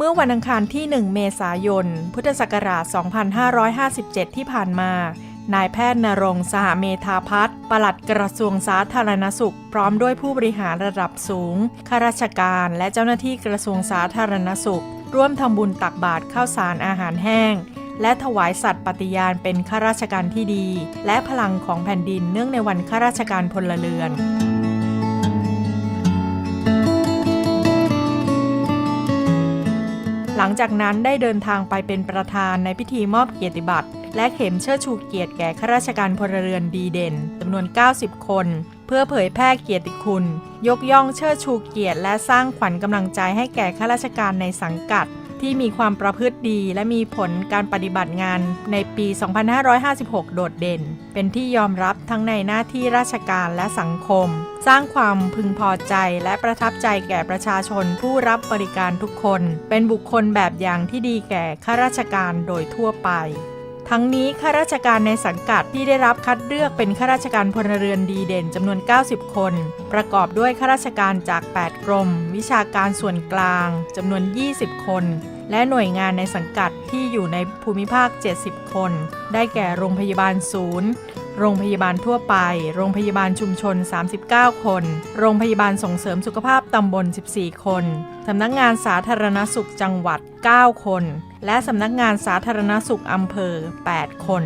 เมื่อวันอังคารที่ 1 เมษายน พุทธศักราช 2557 ที่ผ่านมา นายแพทย์นรงสหเมธาพัฒน์ปลัดกระทรวงสาธารณสุข พร้อมด้วยผู้บริหารระดับสูง ข้าราชการและเจ้าหน้าที่กระทรวงสาธารณสุข ร่วมทำบุญตักบาตรข้าวสารอาหารแห้ง และถวายสัตย์ปฏิญาณเป็นข้าราชการที่ดี และพลังของแผ่นดินเนื่องในวันข้าราชการพลเรือน งจากนั้นได้เดินทางไปเป็นประธานในพิธีมอบเกียรติบัตร และเข็มเชิดชูเกียรติแก่ข้าราชการพลเรือนดีเด่นจำนวน 90 คน เพื่อเผยแพร่เกียรติคุณ ยกย่องเชิดชูเกียรติ และสร้างขวัญกำลังใจให้แก่ข้าราชการในสังกัด ที่มีความประพฤติดีและมีผลการปฏิบัติงานในปี 2556 โดดเด่น เป็นที่ยอมรับทั้งในหน้าที่ราชการและสังคม สร้างความพึงพอใจและประทับใจแก่ประชาชนผู้รับบริการทุกคน เป็นบุคคลแบบอย่างที่ดีแก่ข้าราชการโดยทั่วไป ทั้งนี้ข้าราชการในสังกัดที่ได้รับคัดเลือกเป็นข้าราชการพลเรือนดีเด่นจำนวน 90 คน ประกอบด้วยข้าราชการจาก 8 กรม วิชาการส่วนกลางจำนวน 20 คน และหน่วยงานในสังกัดที่อยู่ในภูมิภาค 70 คน ได้แก่โรงพยาบาลศูนย์ โรงพยาบาลทั่วไป โรงพยาบาลชุมชน 39 คน โรงพยาบาลส่งเสริมสุขภาพตำบล 14 คน สำนักงานสาธารณสุขจังหวัด 9 คน และสำนักงานสาธารณสุขอำเภอ 8 คน